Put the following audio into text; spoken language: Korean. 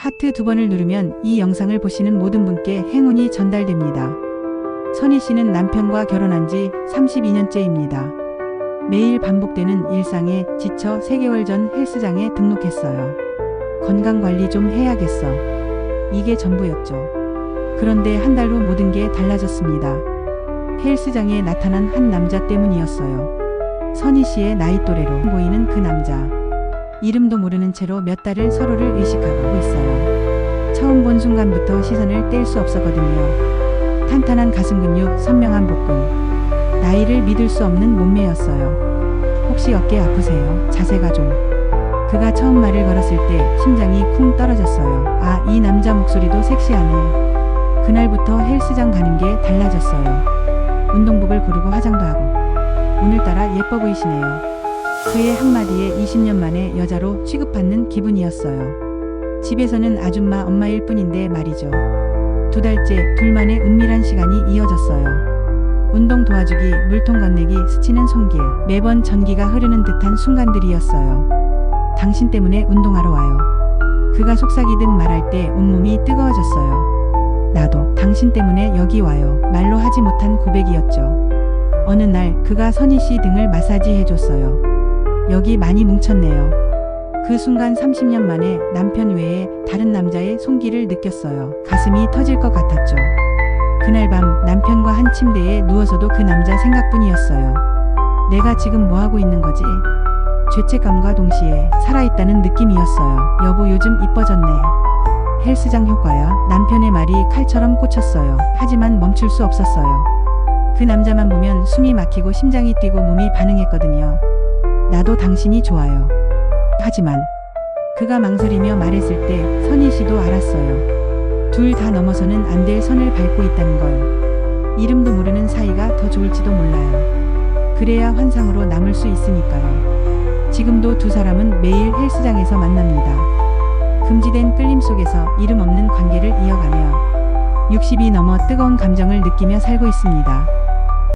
하트 두 번을 누르면 이 영상을 보시는 모든 분께 행운이 전달됩니다. 선희 씨는 남편과 결혼한 지 32년째입니다. 매일 반복되는 일상에 지쳐 3개월 전 헬스장에 등록했어요. 건강 관리 좀 해야겠어. 이게 전부였죠. 그런데 한 달 후 모든 게 달라졌습니다. 헬스장에 나타난 한 남자 때문이었어요. 선희 씨의 나이 또래로 보이는 그 남자. 이름도 모르는 채로 몇 달을 서로를 의식하고 있어요. 처음 본 순간부터 시선을 뗄 수 없었거든요. 탄탄한 가슴 근육, 선명한 복근. 나이를 믿을 수 없는 몸매였어요. 혹시 어깨 아프세요? 자세가 좀. 그가 처음 말을 걸었을 때 심장이 쿵 떨어졌어요. 아, 이 남자 목소리도 섹시하네. 그날부터 헬스장 가는 게 달라졌어요. 운동복을 고르고 화장도 하고. 오늘따라 예뻐 보이시네요. 그의 한마디에 20년 만에 여자로 취급받는 기분이었어요. 집에서는 아줌마 엄마일 뿐인데 말이죠. 두 달째 둘만의 은밀한 시간이 이어졌어요. 운동 도와주기, 물통 건네기, 스치는 손길, 매번 전기가 흐르는 듯한 순간들이었어요. 당신 때문에 운동하러 와요. 그가 속삭이듯 말할 때 온몸이 뜨거워졌어요. 나도 당신 때문에 여기 와요. 말로 하지 못한 고백이었죠. 어느 날 그가 선희 씨 등을 마사지 해줬어요. 여기 많이 뭉쳤네요. 그 순간 30년 만에 남편 외에 다른 남자의 손길을 느꼈어요. 가슴이 터질 것 같았죠. 그날 밤 남편과 한 침대에 누워서도 그 남자 생각뿐이었어요. 내가 지금 뭐 하고 있는 거지? 죄책감과 동시에 살아있다는 느낌이었어요. 여보 요즘 이뻐졌네. 헬스장 효과야. 남편의 말이 칼처럼 꽂혔어요. 하지만 멈출 수 없었어요. 그 남자만 보면 숨이 막히고 심장이 뛰고 몸이 반응했거든요. 나도 당신이 좋아요. 하지만 그가 망설이며 말했을 때 선희 씨도 알았어요. 둘 다 넘어서는 안 될 선을 밟고 있다는 걸. 이름도 모르는 사이가 더 좋을지도 몰라요. 그래야 환상으로 남을 수 있으니까요. 지금도 두 사람은 매일 헬스장에서 만납니다. 금지된 끌림 속에서 이름 없는 관계를 이어가며 60이 넘어 뜨거운 감정을 느끼며 살고 있습니다.